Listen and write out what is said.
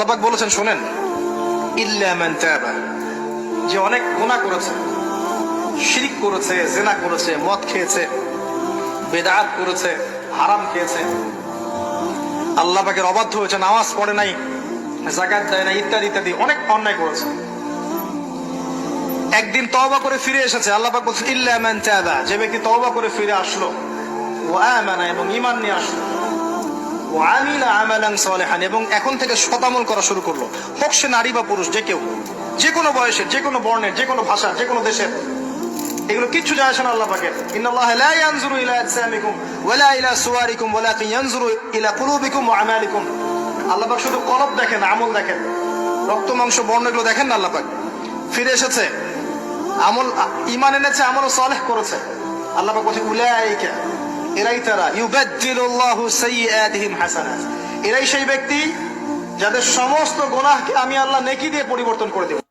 আল্লাপাক বলেছেন, শোনেন, ইল্লা মান তাবা। যে অনেক গুনাহ করেছে, শিরিক করেছে, জেনা করেছে, মদ খেয়েছে, বেদাত করেছে, হারাম খেয়েছে আল্লাহ পাকের অবাধ্য হয়েছে, নামাজ পড়ে নাই জাকাত দেয় না ইত্যাদি ইত্যাদি, অনেক অন্যায় করেছে। একদিন তওবা করে ফিরে এসেছে আল্লাহ পাক বলছেন ইল্লা মান তাবা। যে ব্যক্তি তওবা করে ফিরে আসলো, ও আমানা এবং ঈমান নিয়ে আসলো ও আমিলা আমালান সালেহান, এবং এখন থেকে শতামল করা শুরু করল। হোক সে নারী বা পুরুষ, যে কেউ যে কোনো বয়সের, যে কোনো বর্ণের, যে কোনো ভাষা যে কোনো দেশের, এগুলো কিচ্ছু যায় আসে না আল্লাহ পাকের। ইন্নাল্লাহ লা ইয়ানজুরু ইলা আজসামিকুম ওয়ালা ইলা সুওয়ারিকুম ওয়ালাকিন ইয়ানজুরু ইলা কুলুবিকুম ওয়া আমালিকুম। আল্লাহ পাক শুধু কলব দেখেন, আমল দেখেন। রক্ত, মাংস, বর্ণ এগুলো দেখেন না আল্লাহ পাক? ফিরে এসেছে। আমল ইমান এনেছে আমল সালেহ করেছে। আল্লাহ পাক বলছে, উলাইকা এরাই তারা। ইউবাদদিলুল্লাহু সাইয়্যাতিহিম হাসানাত। এরাই সেই ব্যক্তি যাদের সমস্ত গুনাহকে আমি আল্লাহ নেকি দিয়ে পরিবর্তন করে দেব।